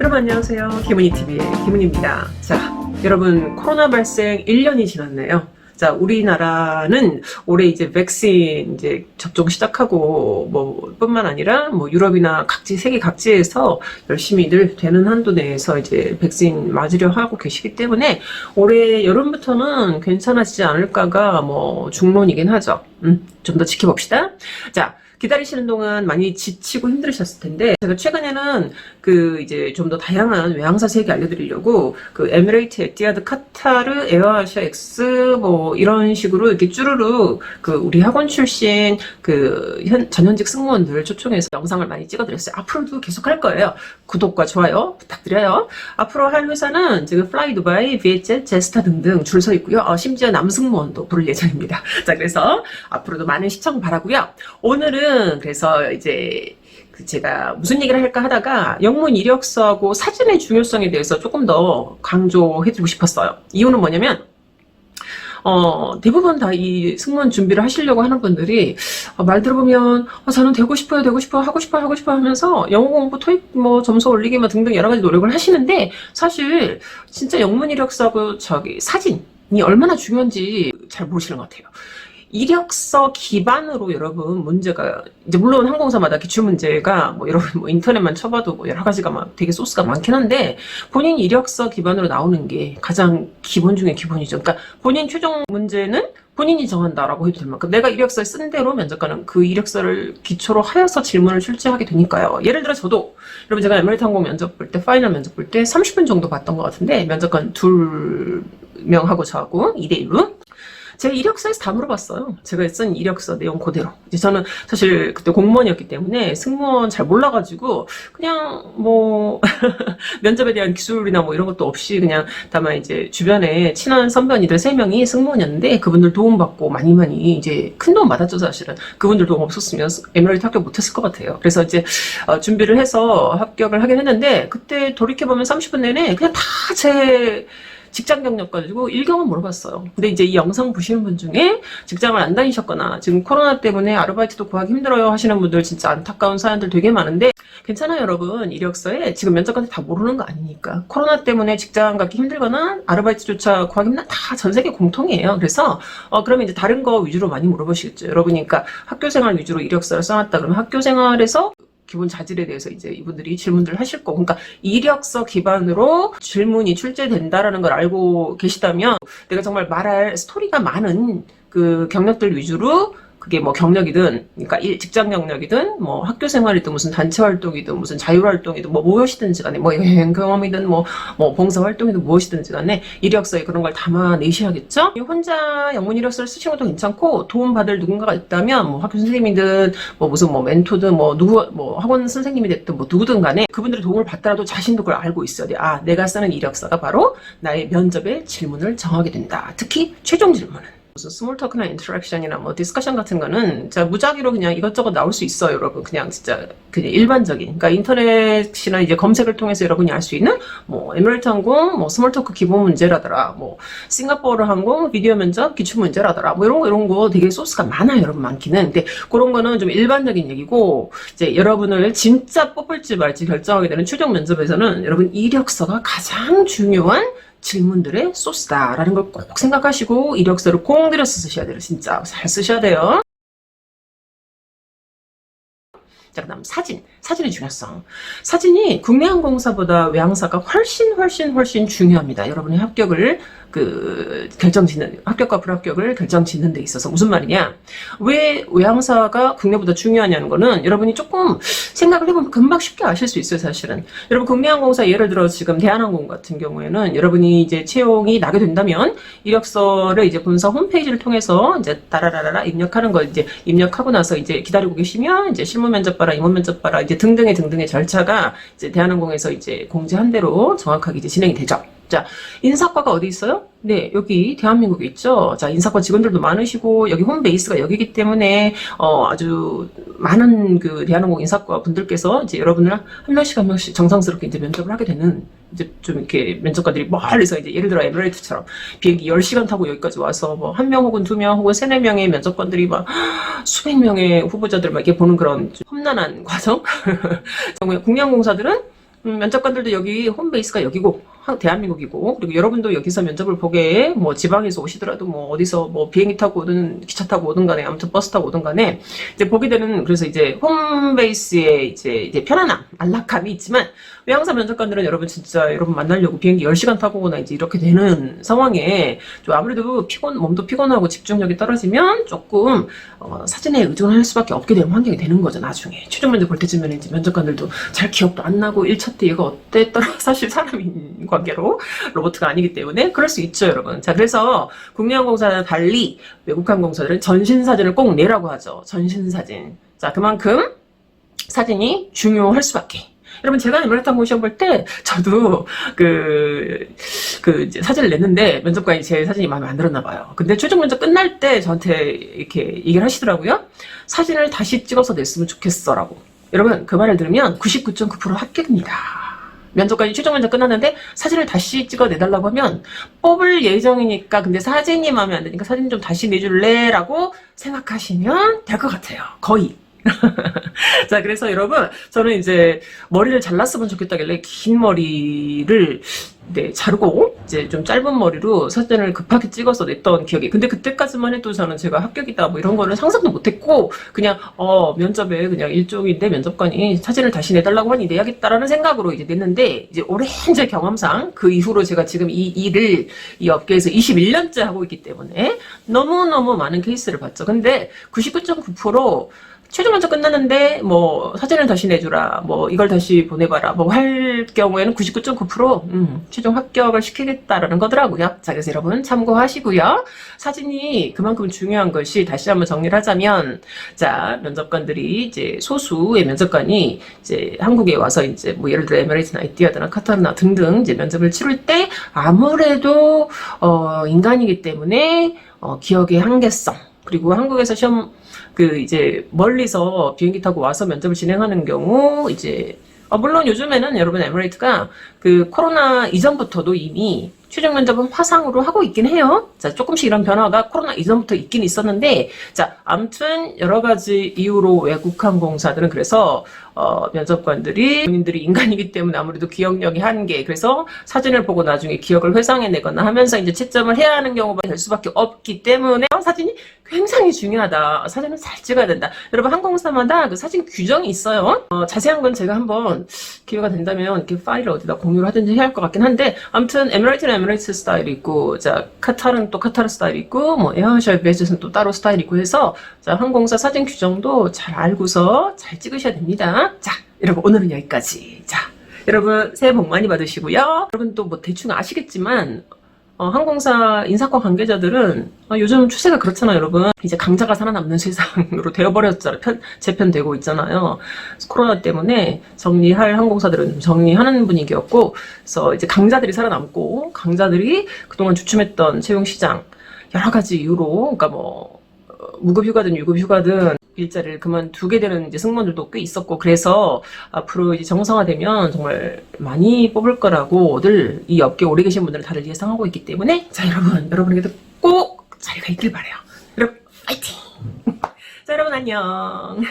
여러분 안녕하세요. 김은희TV의 김은희입니다. 자, 여러분 코로나 발생 1년이 지났네요. 자, 우리나라는 올해 이제 백신 이제 접종 시작하고 뭐 뿐만 아니라 뭐 유럽이나 각지 세계 각지에서 열심히들 되는 한도 내에서 이제 백신 맞으려 하고 계시기 때문에 올해 여름부터는 괜찮아지지 않을까가 뭐 중론이긴 하죠. 음, 좀 더 지켜봅시다. 자, 기다리시는 동안 많이 지치고 힘들으셨을 텐데 제가 최근에는 그 이제 좀 더 다양한 외항사 세계 알려드리려고 그 에미레이트, 에티하드, 카타르, 에어아시아 X 뭐 이런 식으로 이렇게 쭈루루 그 우리 학원 출신 그 현, 전현직 승무원들 초청해서 영상을 많이 찍어드렸어요. 앞으로도 계속 할 거예요. 구독과 좋아요 부탁드려요. 앞으로 할 회사는 지금 플라이 두바이, 비에젯, 제스타 등등 줄 서 있고요. 어, 심지어 남승무원도 부를 예정입니다. 자 그래서 앞으로도 많은 시청 바라고요. 오늘은 그래서 이제 그 제가 무슨 얘기를 할까 하다가 영문 이력서하고 사진의 중요성에 대해서 조금 더 강조해드리고 싶었어요. 이유는 뭐냐면 어, 대부분 다 이 승무원 준비를 하시려고 하는 분들이 어, 말 들어보면 어, 저는 되고 싶어요, 되고 싶어요, 하고 싶어요, 하고 싶어요 하면서 영어 공부, 토익 뭐 점수 올리기 뭐 등등 여러 가지 노력을 하시는데 사실 진짜 영문 이력서하고 저기 사진이 얼마나 중요한지 잘 모르시는 것 같아요. 이력서 기반으로 여러분 문제가 이제 물론 항공사마다 기출 문제가 뭐 여러분 뭐 인터넷만 쳐봐도 뭐 여러 가지가 막 되게 소스가 많긴 한데 본인 이력서 기반으로 나오는 게 가장 기본 중에 기본이죠. 그러니까 본인 최종 문제는 본인이 정한다라고 해도 될 만큼 내가 이력서에 쓴 대로 면접관은 그 이력서를 기초로 하여서 질문을 출제하게 되니까요. 예를 들어 저도 여러분 제가 에메리트 항공 면접 볼 때 파이널 면접 볼 때 30분 정도 봤던 것 같은데 면접관 둘 명하고 저하고 2대1로 제 이력서에서 다 물어봤어요. 제가 쓴 이력서 내용 그대로. 이제 저는 사실 그때 공무원이었기 때문에 승무원 잘 몰라가지고 그냥 뭐 면접에 대한 기술이나 뭐 이런 것도 없이 그냥 다만 이제 주변에 친한 선배언니들 세 명이 승무원이었는데 그분들 도움 받고 많이 많이 이제 큰 도움 받았죠 사실은. 그분들 도움 없었으면 에메랄드 합격 못했을 것 같아요. 그래서 이제 어, 준비를 해서 합격을 하긴 했는데 그때 돌이켜 보면 30분 내내 그냥 다제 직장 경력 가지고 일경은 물어봤어요. 근데 이제 이 영상 보시는 분 중에 직장을 안 다니셨거나 지금 코로나 때문에 아르바이트도 구하기 힘들어요 하시는 분들 진짜 안타까운 사연들 되게 많은데 괜찮아요 여러분 이력서에 지금 면접관들 다 모르는 거 아니니까 코로나 때문에 직장 가기 힘들거나 아르바이트조차 구하기 힘든 다전 세계 공통이에요. 그래서 어 그러면 이제 다른 거 위주로 많이 물어보시겠죠. 여러분이니까 학교 생활 위주로 이력서를 써놨다 그러면 학교 생활에서 기본 자질에 대해서 이제 이분들이 질문들을 하실 거고, 그러니까 이력서 기반으로 질문이 출제된다라는 걸 알고 계시다면 내가 정말 말할 스토리가 많은 그 경력들 위주로 그게 뭐 경력이든, 그러니까 일, 직장 경력이든, 뭐 학교 생활이든, 무슨 단체 활동이든, 무슨 자율 활동이든, 뭐 무엇이든지 간에, 뭐 여행 경험이든, 뭐, 뭐 봉사 활동이든 무엇이든지 간에 이력서에 그런 걸 담아내셔야겠죠? 혼자 영문 이력서를 쓰시는 것도 괜찮고, 도움받을 누군가가 있다면, 뭐 학교 선생님이든, 뭐 무슨 뭐 멘토든, 뭐 누구, 뭐 학원 선생님이 됐든, 뭐 누구든 간에 그분들의 도움을 받더라도 자신도 그걸 알고 있어야 돼. 아, 내가 쓰는 이력서가 바로 나의 면접의 질문을 정하게 된다. 특히 최종 질문은. 무슨 스몰 토크나 인터랙션이나 뭐 디스커션 같은 거는 진짜 무작위로 그냥 이것저것 나올 수 있어요, 여러분. 그냥 진짜 그냥 일반적인. 그러니까 인터넷이나 이제 검색을 통해서 여러분이 알 수 있는 뭐 에미레이트 항공 뭐 스몰 토크 기본 문제라더라. 뭐 싱가포르 항공 비디오 면접 기출 문제라더라. 뭐 이런 거 이런 거 되게 소스가 많아요, 여러분 많기는. 근데 그런 거는 좀 일반적인 얘기고 이제 여러분을 진짜 뽑을지 말지 결정하게 되는 최종 면접에서는 여러분 이력서가 가장 중요한 질문들의 소스다라는 걸 꼭 생각하시고 이력서를 공 들여서 쓰셔야 돼요. 진짜 잘 쓰셔야 돼요. 자, 그 다음 사진. 사진의 중요성. 사진이 국내 항공사보다 외항사가 훨씬 훨씬 훨씬 중요합니다. 여러분의 합격을 그 결정 짓는 합격과 불합격을 결정 짓는 데 있어서 무슨 말이냐? 왜 외항사가 국내보다 중요하냐는 거는 여러분이 조금 생각을 해보면 금방 쉽게 아실 수 있어요, 사실은. 여러분 국내 항공사 예를 들어 지금 대한항공 같은 경우에는 여러분이 이제 채용이 나게 된다면 이력서를 이제 본사 홈페이지를 통해서 이제 따라라라라 입력하는 거 이제 입력하고 나서 이제 기다리고 계시면 이제 실무 면접 봐라, 임원 면접 봐라 이제 등등의 등등의 절차가 이제 대한항공에서 이제 공지한 대로 정확하게 이제 진행이 되죠. 자, 인사과가 어디 있어요? 네, 여기 대한민국에 있죠. 자, 인사과 직원들도 많으시고 여기 홈베이스가 여기기 때문에 어, 아주 많은 그 대한항공 인사과 분들께서 이제 여러분을 한 명씩 한 명씩 정상스럽게 이제 면접을 하게 되는 이제 좀 이렇게 면접관들이 멀리서 이제 예를 들어 에미레이트처럼 비행기 10시간 타고 여기까지 와서 뭐 한 명 혹은 두 명 혹은 세네 명의 면접관들이 막 수백 명의 후보자들 막 이렇게 보는 그런 좀 험난한 과정. 정말 국내항공사들은 음, 면접관들도 여기 홈베이스가 여기고 한- 대한민국이고 그리고 여러분도 여기서 면접을 보게 뭐 지방에서 오시더라도 뭐 어디서 뭐 비행기 타고 오든 기차 타고 오든 간에 아무튼 버스 타고 오든 간에 이제 보게 되는 그래서 이제 홈베이스의 이제 이제 편안함 안락함이 있지만 왜 항상 면접관들은 여러분 진짜 여러분 만나려고 비행기 10시간 타고 오거나 이제 이렇게 되는 상황에 좀 아무래도 피곤 몸도 피곤하고 집중력이 떨어지면 조금 어, 사진에 의존할 수밖에 없게 되는 환경이 되는 거죠 나중에. 최종 면접 볼 때쯤에는 이제 면접관들도 잘 기억도 안 나고 1차 때 얘가 어땠더라? 사실 사람인 관계로 로봇가 아니기 때문에 그럴 수 있죠 여러분 자 그래서 국내 항공사는 달리 외국 항공사들은 전신 사진을 꼭 내라고 하죠 전신 사진 자 그만큼 사진이 중요할 수밖에 여러분 제가 에메랄드 항공 시험 볼 때 저도 그, 그 사진을 냈는데 면접관이 제 사진이 마음에 안 들었나 봐요. 근데 최종 면접 끝날 때 저한테 이렇게 얘기를 하시더라고요. 사진을 다시 찍어서 냈으면 좋겠어라고. 여러분 그 말을 들으면 99.9% 합격입니다. 면접관이 최종 면접 끝났는데 사진을 다시 찍어 내달라고 하면 뽑을 예정이니까 근데 사진이 마음에 안 드니까 사진 좀 다시 내줄래? 라고 생각하시면 될 것 같아요. 거의. 자, 그래서 여러분, 저는 이제 머리를 잘랐으면 좋겠다길래 긴 머리를 네, 자르고 이제 좀 짧은 머리로 사진을 급하게 찍어서 냈던 기억이. 근데 그때까지만 해도 저는 제가 합격이다 뭐 이런 거는 상상도 못했고 그냥 어 면접에 그냥 일종인데 면접관이 사진을 다시 내달라고 하니 내야겠다라는 생각으로 이제 냈는데 이제 오랜 제 경험상 그 이후로 제가 지금 이 일을 이 업계에서 21년째 하고 있기 때문에 너무 너무 많은 케이스를 봤죠. 근데 99.9% 최종 면접 끝났는데 뭐 사진을 다시 내주라 뭐 이걸 다시 보내봐라 뭐 할 경우에는 99.9% 음, 최종 합격을 시키겠다라는 거더라고요. 자 그래서 여러분 참고하시고요. 사진이 그만큼 중요한 것이 다시 한번 정리를 하자면 자 면접관들이 이제 소수의 면접관이 이제 한국에 와서 이제 뭐 예를 들어 에미레이트나 이티하드나 카타르나 등등 이제 면접을 치를 때 아무래도 어 인간이기 때문에 어 기억의 한계성 그리고 한국에서 시험 그 이제 멀리서 비행기 타고 와서 면접을 진행하는 경우 이제 아, 물론 요즘에는 여러분 에미레이트가 그 코로나 이전부터도 이미 최종 면접은 화상으로 하고 있긴 해요. 자, 조금씩 이런 변화가 코로나 이전부터 있긴 있었는데, 자, 아무튼 여러 가지 이유로 외국 항공사들은 그래서 어, 면접관들이 본인들이 인간이기 때문에 아무래도 기억력이 한계, 그래서 사진을 보고 나중에 기억을 회상해내거나 하면서 이제 채점을 해야 하는 경우가 될 수밖에 없기 때문에 사진이 굉장히 중요하다. 사진을 잘 찍어야 된다. 여러분 항공사마다 그 사진 규정이 있어요. 어, 자세한 건 제가 한번 기회가 된다면 이렇게 파일을 어디다 공유를 하든지 해야 할 것 같긴 한데 아무튼 에미레이트는 에미레이트 스타일이 있고 자 카타르는 또 카타르 스타일이 있고 뭐 에어샤 베이스는 또 따로 스타일이 있고 해서 자 항공사 사진 규정도 잘 알고서 잘 찍으셔야 됩니다. 자 여러분 오늘은 여기까지. 자 여러분 새해 복 많이 받으시고요. 여러분 또 뭐 대충 아시겠지만 어, 항공사 인사과 관계자들은 어, 요즘 추세가 그렇잖아요, 여러분. 이제 강자가 살아남는 세상으로 되어버렸잖아요. 편, 재편되고 있잖아요. 코로나 때문에 정리할 항공사들은 정리하는 분위기였고, 그래서 이제 강자들이 살아남고, 강자들이 그동안 주춤했던 채용 시장, 여러 가지 이유로, 그러니까 뭐, 어, 무급휴가든 유급휴가든 일자리를 그만두게 되는 이제 승무원들도 꽤 있었고 그래서 앞으로 이제 정상화되면 정말 많이 뽑을 거라고들 이 업계 오래 계신 분들은 다들 예상하고 있기 때문에 자 여러분 여러분에게도 꼭 자리가 있길 바래요. 여러분 파이팅! 자 여러분 안녕.